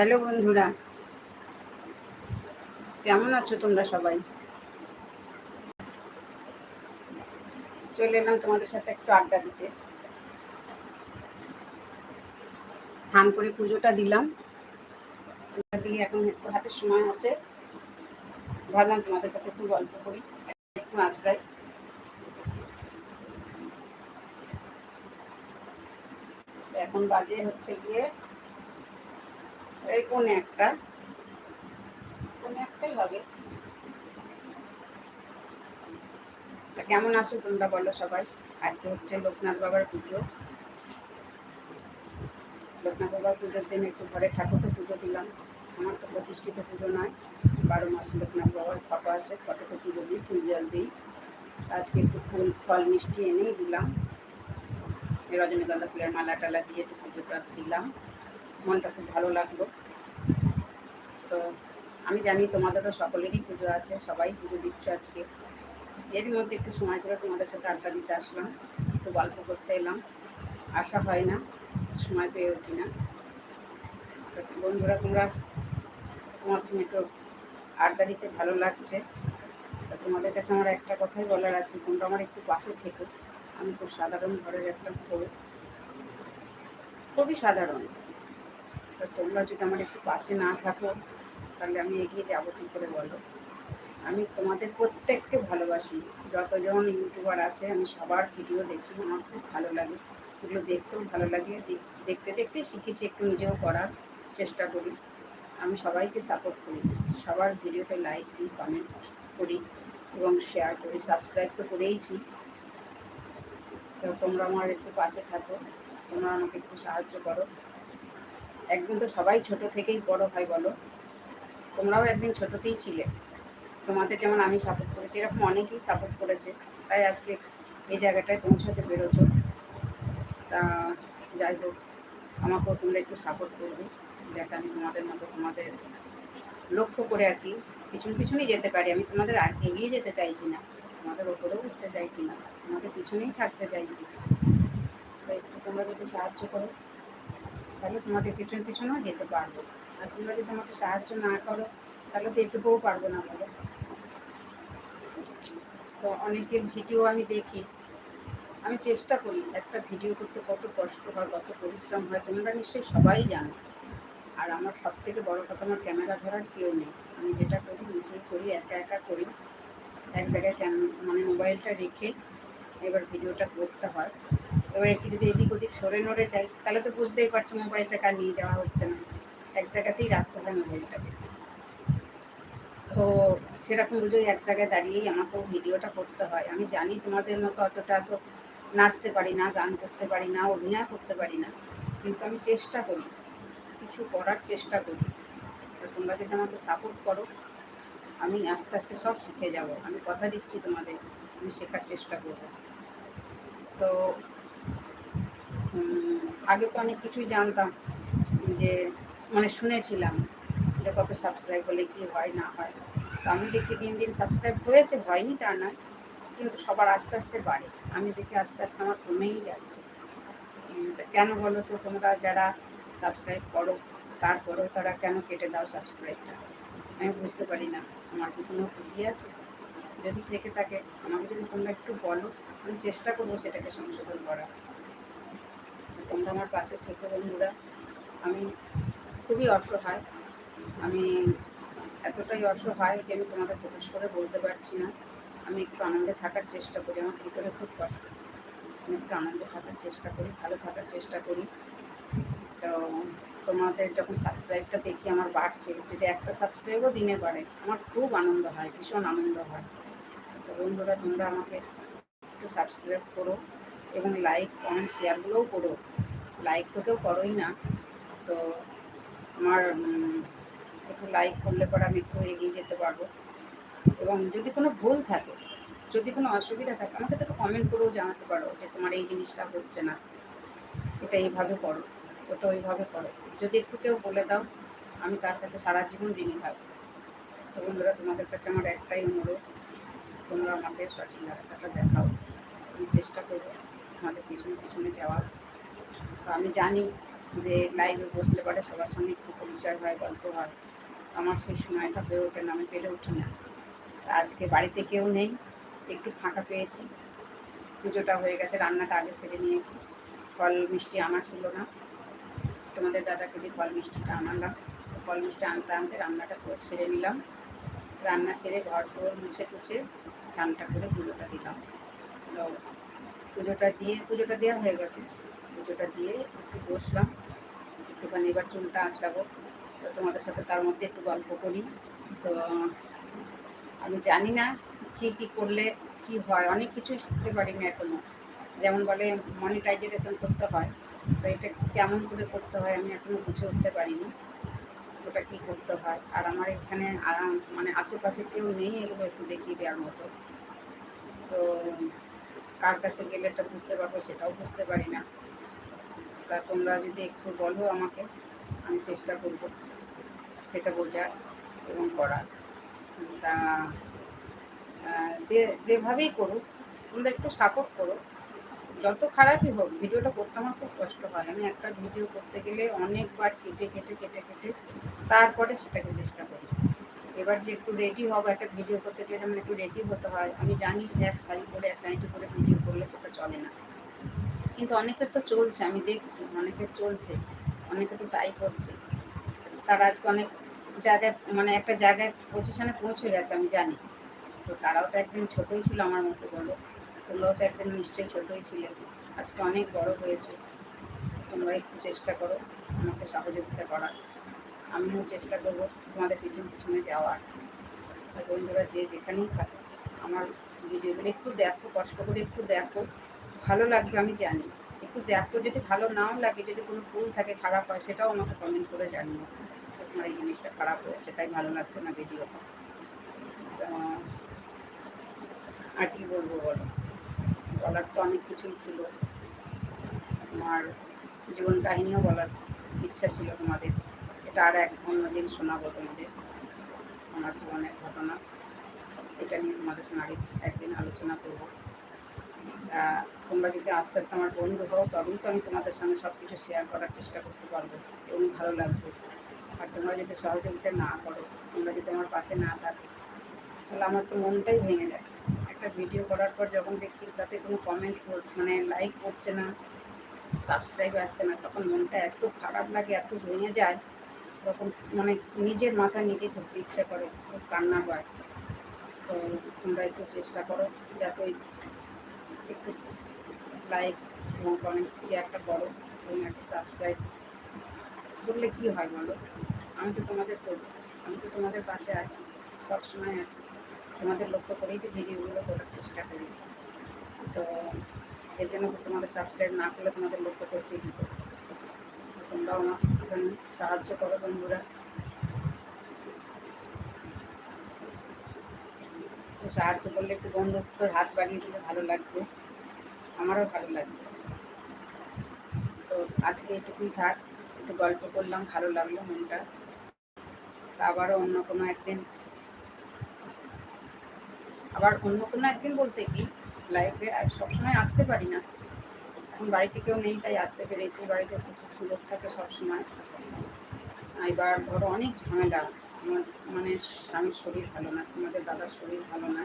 Hello বন্ধুরা, কেমন আছো তোমরা সবাই? চলে এলাম তোমাদের সাথে একটু আড্ডা দিতে। স্নান করে পুজোটা দিলাম। দিয়ে এখন একটু হাতে সময় আছে। ভাবলাম তোমাদের সাথে একটু গল্প করি, একটু আঁচড়াই এখন বাজে হচ্ছে গিয়ে এই পৌনে একটা। পৌনে একটাই হবে। কেমন আছো তোমরা বলো সবাই? আজকে হচ্ছে লোকনাথ বাবার পুজো। লোকনাথ বাবার পুজোর দিন একটু ঘরে ঠাকুরকে পুজো দিলাম। আমার তো প্রতিষ্ঠিত পুজো নয়। বারো মাস লোকনাথ বাবার ফটো আছে, ফটোতে পুজো দিই, ফুল জল দিই। আজকে একটু ফুল, ফল, মিষ্টি এনেই দিলাম। রজনীগন্ধা ফুলের মালা টালা দিয়ে একটু পুজোটা দিলাম। মনটা খুব ভালো লাগল। তো আমি জানি তোমাদেরও সকলেরই পুজো আছে, সবাই পুজো দিচ্ছ আজকে। এরই মধ্যে একটু সময় করে তোমাদের সাথে আড্ডা দিতে আসলাম, একটু গল্প করতে এলাম। আসা হয় না, সময় পেয়ে উঠি না। তো বন্ধুরা, তোমরা তোমার সঙ্গে একটু আড্ডা দিতে ভালো লাগছে। তো তোমাদের কাছে আমার একটা কথাই বলার আছে, তোমরা আমার একটু পাশে থেকো। আমি খুব সাধারণ ঘরের একটা খুবই সাধারণ। তো তোমরা যদি আমার একটু পাশে না থাকো, তাহলে আমি এগিয়ে যাব, কী করে বলো? আমি তোমাদের প্রত্যেককে ভালোবাসি। যতজন ইউটিউবার আছে, আমি সবার ভিডিও দেখি, আমার খুব ভালো লাগে। এগুলো দেখতেও ভালো লাগে। দেখতে দেখতে শিখেছি, একটু নিজেও করার চেষ্টা করি। আমি সবাইকে সাপোর্ট করি। সবার ভিডিওতে লাইক দিই কমেন্ট করি এবং শেয়ার করি সাবস্ক্রাইব তো করেইছি। তো তোমরা আমার একটু পাশে থাকো। তোমরা আমাকে একটু সাহায্য করো। একদিন তো সবাই ছোট থেকেই বড় হয় বলো। তোমরাও একদিন ছোটতেই ছিলে। তোমাদের যেমন আমি সাপোর্ট করেছি, এরকম অনেকেই সাপোর্ট করেছে। তাই আজকে এই জায়গাটায় পৌঁছাতে পেরেছ। তা যাই হোক, আমাকেও তোমরা একটু সাপোর্ট করবে, যাতে আমি তোমাদের মতো তোমাদের লক্ষ্য করে আর কি পিছন পিছনেই যেতে পারি। আমি তোমাদের এগিয়ে যেতে চাইছি না। তোমাদের ওপরেও উঠতে চাইছি না। তোমাদের পিছনেই থাকতে চাইছি। তো একটু তোমরা যদি সাহায্য করো। তাহলে তোমাদের পিছন পিছনেও যেতে পারব। আর তোমরা যদি আমাকে সাহায্য না করো, তাহলে তো এটুকুও পারব না বলো। তো অনেকের ভিডিও আমি দেখি। আমি চেষ্টা করি একটা ভিডিও করতে কত কষ্ট হয় কত পরিশ্রম হয়, তোমরা নিশ্চয়ই সবাই জানো। আর আমার সব থেকে বড় কথা, আমার ক্যামেরা ধরার কেউ নেই। আমি যেটা করি, নিজেই করি, একা একা করি। এক জায়গায় ক্যাম মানে মোবাইলটা রেখে এবার ভিডিওটা করতে হয়। এবার একটু যদি এদিক ওদিক সরে নড়ে যাই তাহলে তো বুঝতেই পারছ মোবাইলটা কার নিয়ে যাওয়া হচ্ছে না। এক জায়গাতেই রাখতে হয় মোবাইলটাকে। তো সেরকম বুঝেই এক জায়গায় দাঁড়িয়েই আমাকেও ভিডিওটা করতে হয়। আমি জানি তোমাদের মতো অতটা তো নাচতে পারি না, গান করতে পারি না, অভিনয় করতে পারি না, কিন্তু আমি চেষ্টা করি। কিছু করার চেষ্টা করি। তো তোমরা যদি আমাকে সাপোর্ট করো, আমি আস্তে আস্তে সব শিখে যাব। আমি কথা দিচ্ছি তোমাদের, আমি শেখার চেষ্টা করব। তো আগে তো অনেক কিছুই জানতাম, যে মানে শুনেছিলাম যে কত সাবস্ক্রাইব হলে কি হয়, না হয়। তো আমি দেখি দিন দিন সাবস্ক্রাইব হয়েছে, হয়নি তা নয়, কিন্তু সবার আস্তে আস্তে বাড়ে। আমি দেখি আস্তে আস্তে আমার কমেই যাচ্ছে। কেন বলো তো, তোমরা যারা সাবস্ক্রাইব করো, তারপরেও তারা কেন কেটে দাও সাবস্ক্রাইবটা আমি বুঝতে পারি না, আমার কি কোনো ক্ষতি আছে? যদি থেকে থাকে, আমাকে যদি তোমরা একটু বলো, আমি চেষ্টা করব সেটাকে সংশোধন করার। তোমরা আমার পাশে থেকে বন্ধুরা। আমি খুবই অসহায়। আমি এতটাই অসহায় যে আমি তোমাদের প্রকাশ করে বলতে পারছি না। আমি একটু আনন্দে থাকার চেষ্টা করি, আমার ভিতরে খুব কষ্ট। আমি একটু আনন্দে থাকার চেষ্টা করি, ভালো থাকার চেষ্টা করি। তো তোমাদের যখন সাবস্ক্রাইবটা দেখি, আমার বাড়ছে। যদি একটা সাবস্ক্রাইবও দিনে পারে আমার খুব আনন্দ হয়, ভীষণ আনন্দ হয়। তো বন্ধুরা, তোমরা আমাকে একটু সাবস্ক্রাইব করো। এবং লাইক কমেন্ট শেয়ারগুলোও করো। লাইক তো কেউ করোই না। তো আমার একটু লাইক করলে পরে আমি একটু এগিয়ে যেতে পারব। এবং যদি কোনো ভুল থাকে, যদি কোনো অসুবিধা থাকে, আমাকে তো একটু কমেন্ট করেও জানাতে পারো যে তোমার এই জিনিসটা হচ্ছে না। এটা এইভাবে করো, ওটা ওইভাবে করো। যদি একটু কেউ বলে দাও, আমি তার কাছে সারা জীবন ঋণী থাকব। তো বন্ধুরা, তোমাদের কাছে আমার একটাই অনুরোধ, তোমরা আমাকে সঠিক রাস্তাটা দেখাও। আমি চেষ্টা করব। আমাদের পিছনে পিছনে যাওয়ার তো আমি জানি যে লাইভে বসলে পরে সবার সঙ্গে একটু পরিচয় হয়, গল্প হয়। আমার সেই সময়টা হয়ে ওঠে না, আমি পেরে উঠি না। আজকে বাড়িতে কেউ নেই, একটু ফাঁকা পেয়েছি। পুজোটা হয়ে গেছে, রান্নাটা আগে সেরে নিয়েছি। ফল মিষ্টি আনা ছিল না। তোমাদের দাদাকে দিয়ে ফল মিষ্টিটা আনালাম। ফল মিষ্টি আনতে আনতে রান্নাটা সেরে নিলাম। রান্না সেরে ঘর দোর মুছে টুছে স্নানটা করে পুজোটা দিলাম। পুজোটা দিয়ে, পুজোটা দেওয়া হয়ে গেছে। পুজোটা দিয়ে একটু বসলাম। একটুখানি এবার চুলটা আঁচড়াবো। তো তোমাদের সাথে তার মধ্যে একটু গল্প করি। তো আমি জানি না কি কি করলে কি হয়। অনেক কিছুই শিখতে পারি না এখনও। যেমন বলে মনিটাইজেশন করতে হয়। তো এটা কেমন করে করতে হয় আমি এখনও বুঝে উঠতে পারিনি। ওটা কী করতে হয়? আর আমার এখানে মানে আশেপাশে কেউ নেই এগুলো একটু দেখিয়ে দেওয়ার মতো। তো কার কাছে গেলে এটা বুঝতে পারব, সেটাও বুঝতে পারি না। তা তোমরা যদি একটু বলো আমাকে, আমি চেষ্টা করব সেটা বোঝার এবং করার। তা যে, যেভাবেই করুক, তোমরা একটু সাপোর্ট করো। যত খারাপই হোক, ভিডিওটা করতে আমার খুব কষ্ট হয়। আমি একটা ভিডিও করতে গেলে অনেকবার কেটে কেটে কেটে কেটে তারপরে সেটাকে চেষ্টা করি। এবার যে একটু রেডি হব, একটা ভিডিও করতে গেলে যেমন একটু রেডি হতে হয়। আমি জানি এক শাড়ি পরে, এক নাইটি করে ভিডিও করলে সেটা চলে না। কিন্তু অনেকের তো চলছে, আমি দেখছি অনেকের চলছে, অনেকে তো তাই করছে। তারা আজকে অনেক জায়গায় মানে একটা জায়গায় পজিশনে পৌঁছে গেছে, আমি জানি। তো তারাও তো একদিন ছোটোই ছিল আমার মতো বলো তোমরাও তো একদিন নিশ্চয়ই ছোটোই ছিলে। আজকে অনেক বড় হয়েছে। তোমরা একটু চেষ্টা করো, আমাকে সহযোগিতা করার। আমিও চেষ্টা করব তোমাদের পিছন পিছনে যাওয়ার। আর বন্ধুরা, যে যেখানেই থাকো, আমার ভিডিওগুলো একটু দেখো, কষ্ট করে একটু দেখো। ভালো লাগবে, আমি জানি। একটু দেখো, যদি ভালো নাও লাগে, যদি কোনো ভুল থাকে, খারাপ হয়, সেটাও আমাকে কমেন্ট করে জানিও। তোমার এই জিনিসটা খারাপ হয়েছে, তাই ভালো লাগছে না ভিডিওটা আর কি বলব বলো? বলার তো অনেক কিছুই ছিল। আমার জীবন কাহিনীও বলার ইচ্ছা ছিল তোমাদের। এটা আর এক অন্যদিন শোনাবো তোমাদের আমার জীবনের ঘটনা। এটা নিয়ে তোমাদের সঙ্গে একদিন আলোচনা করব। তোমরা যদি আস্তে আস্তে আমার বন্ধু হও, তবেই তো আমি তোমাদের সঙ্গে সব কিছু শেয়ার করার চেষ্টা করতে পারব। এবং ভালো লাগবে। আর তোমরা যদি সহযোগিতা না করো, তোমরা যদি আমার পাশে না থাকো, তাহলে আমার তো মনটাই ভেঙে যায়। একটা ভিডিও করার পর যখন দেখছি তাতে কোনো কমেন্ট মানে লাইক করছে না সাবস্ক্রাইব আসছে না, তখন মনটা এত খারাপ লাগে, এত ভেঙে যায় তখন মানে নিজের মাথা নিজে ঢুকতে ইচ্ছা করে, খুব কান্না হয়। তো তোমরা একটু চেষ্টা করো যাতে একটু লাইক এবং কমেন্টস শেয়ারটা করো এবং একটা সাবস্ক্রাইব করলে কী হয় বলো? আমি তো তোমাদের করব আমি তো তোমাদের পাশে আছি সব সময় আছি। তোমাদের লক্ষ্য করেই তো ভিডিওগুলো করার চেষ্টা করি। তো এর জন্য তোমাদের সাবস্ক্রাইব না করলে তোমাদের লক্ষ্য করছে কী করে? তোমরাও আমাকে একটুখানি সাহায্য করো বন্ধুরা। সাহায্য করলে একটু বন্ধুত্বর হাত বাড়িয়ে দিলে ভালো লাগবে। আমারও ভালো লাগবে। তো আজকে এটুকুই থাক, একটু গল্প করলাম, ভালো লাগল মনটা। আবারও অন্য কোনো একদিন, আবার অন্য কোনো একদিন বলতে কি লাইফে সবসময় আসতে পারি না। এখন বাড়িতে কেউ নেই, তাই আসতে পেরেছি। বাড়িতে সুযোগ থাকে সবসময়। এবার ধরো অনেক ঝামেলা। আমার মানে স্বামীর শরীর ভালো না তোমাদের দাদার শরীর ভালো না।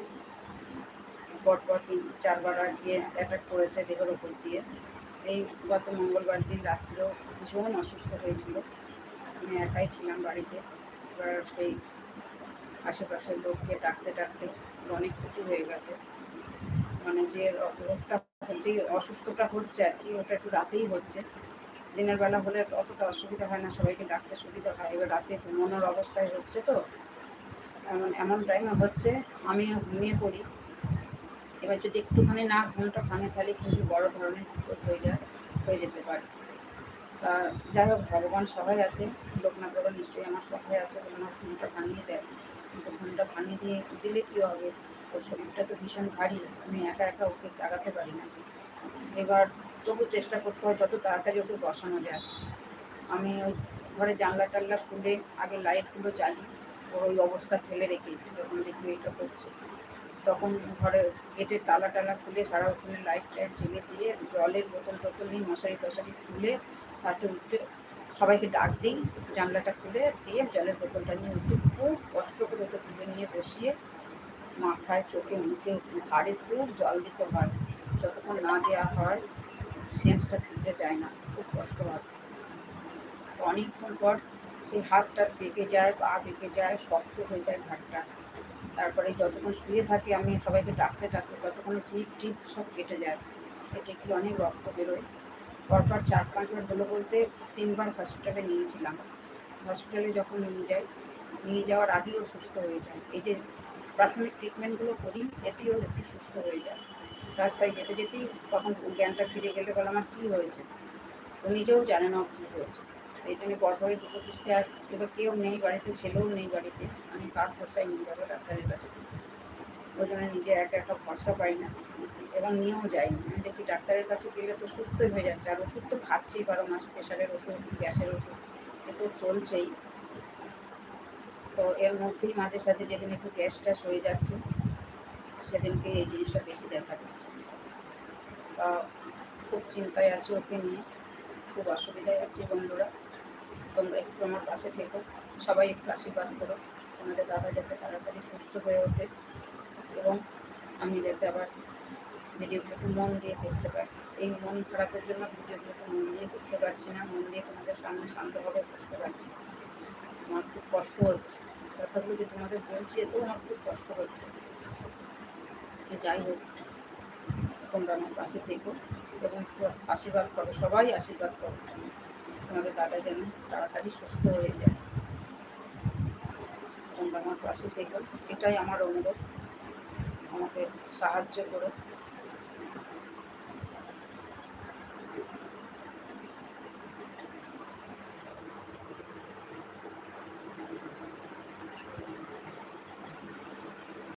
পরপর তিন, চারবার গিয়ে অ্যাটাক করেছে দেহের ওপর দিয়ে। এই গত মঙ্গলবার দিন রাত্রেও ভীষণ অসুস্থ হয়েছিল। আমি একাই ছিলাম বাড়িতে। এবার সেই আশেপাশের লোককে ডাকতে ডাকতে অনেক ক্ষতি হয়ে গেছে। মানে যে রোগটা যে অসুস্থটা হচ্ছে আর কি, ওটা একটু রাতেই হচ্ছে। দিনের বেলা হলে অতটা অসুবিধা হয় না, সবাইকে ডাকতে সুবিধা হয়। এবার রাতে ঘুমানোর অবস্থায় হচ্ছে তো, এমন এমন টাইমে হচ্ছে আমিও ঘুমিয়ে পড়ি। এবার যদি একটুখানি না ঘুমটা ভাঙে, তাহলে কিন্তু বড় ধরনের বিপদ হয়ে যায়, হয়ে যেতে পারে। তা যাই হোক, ভগবান সবাই আছে, লোকনাথ বাবা নিশ্চয়ই আমার সহায় আছে ঘুমটা ভাঙিয়ে দেয় ঘুমটা ভাঙিয়ে দিয়ে দিলে কী হবে? ওর শরীরটা তো ভীষণ ভারী, আমি একা একা ওকে জাগাতে পারি না। এবার তবু চেষ্টা করতে হয় যত তাড়াতাড়ি ওকে বসানো যায়। আমি ওই ঘরে জানলা টাল্লা খুলে আগে লাইটগুলো জ্বালি ওর ওই অবস্থা ফেলে রেখে যখন দেখি এটা করছে তখন ঘরে গেটের তালা টালা খুলে সারা ওখানে লাইট টাইট জ্বেলে দিয়ে জলের বোতল টোতল নিয়ে মশারি টশারি খুলে হাঁটে উঠে সবাইকে ডাক দিই জানলাটা খুলে দিয়ে জলের বোতলটা নিয়ে উঠে, খুব কষ্ট করে ওকে তুলে নিয়ে বসিয়ে মাথায়, চোখে, মুখে ঘাড়ে খুব জল দিতে হয়। যতক্ষণ না দেওয়া হয়, সেন্সটা ফিরতে চায় না, খুব কষ্ট হয়। তো অনেকক্ষণ পর সেই হাতটা বেঁকে যায়, পা বেঁকে যায়, শক্ত হয়ে যায় ঘাটটা তারপরে যতক্ষণ শুয়ে থাকি, আমি সবাইকে ডাকতে ডাকতে, ততক্ষণে চিপ টিপ সব কেটে যায়। কেটে কি অনেক রক্ত বেরোয়। পরপর চার পাঁচবার হলো বলতে তিনবার হসপিটালে নিয়েছিলাম। হসপিটালে যখন নিয়ে যাই নিয়ে যাওয়ার আগেও সুস্থ হয়ে যায়। এই যে প্রাথমিক ট্রিটমেন্টগুলো করি এতেও একটু সুস্থ হয়ে যায়। রাস্তায় যেতে যেতেই তখন জ্ঞানটা ফিরে গেলে, বলে আমার কী হয়েছে? ও নিজেও জানে না কী হয়েছে। এই জন্য বড় দুটো কিস্তি আর এবার কেউ নেই বাড়িতে, ছেলেও নেই বাড়িতে। আমি কার ভরসায় নিয়ে যাব ডাক্তারের কাছে? ওই জন্য নিজে একা একা ভরসা পাই না। এবং নিয়েও যাই আমি দেখি ডাক্তারের কাছে গেলে তো সুস্থই হয়ে যাচ্ছে। আর ওষুধ তো খাচ্ছেই বারো মাস প্রেশারের ওষুধ, গ্যাসের ওষুধ, এ তো চলছেই। তো এর মধ্যেই মাঝে সাঝে যেদিন একটু গ্যাস ট্যাস হয়ে যাচ্ছে, সেদিনকে এই জিনিসটা বেশি দেখা যাচ্ছে তা খুব চিন্তায় আছে ওকে নিয়ে, খুব অসুবিধায় আছি বন্ধুরা। তোমরা একটু আমার পাশে থেকো, সবাই একটু আশীর্বাদ করো। তোমাদের দাদা যাতে তাড়াতাড়ি সুস্থ হয়ে ওঠে এবং আমি যাতে আবার ভিডিওগুলো একটু মন দিয়ে করতে পারি। এই মন খারাপের জন্য ভিডিওগুলো একটু মন দিয়ে করতে পারছি না, মন দিয়ে তোমাদের সামনে শান্তভাবে বুঝতে পারছি আমার খুব কষ্ট হচ্ছে। কথাগুলো যে তোমাদের বলছি, এতেও আমার খুব কষ্ট হচ্ছে। যাই হোক, তোমরা আমার পাশে থেকো এবং আশীর্বাদ করো, সবাই আশীর্বাদ করো। তোমাদের দাদা যেন তাড়াতাড়ি সুস্থ হয়ে যায়। তোমরা আমার পাশে থেকো, এটাই আমার অনুরোধ। আমাকে সাহায্য করো।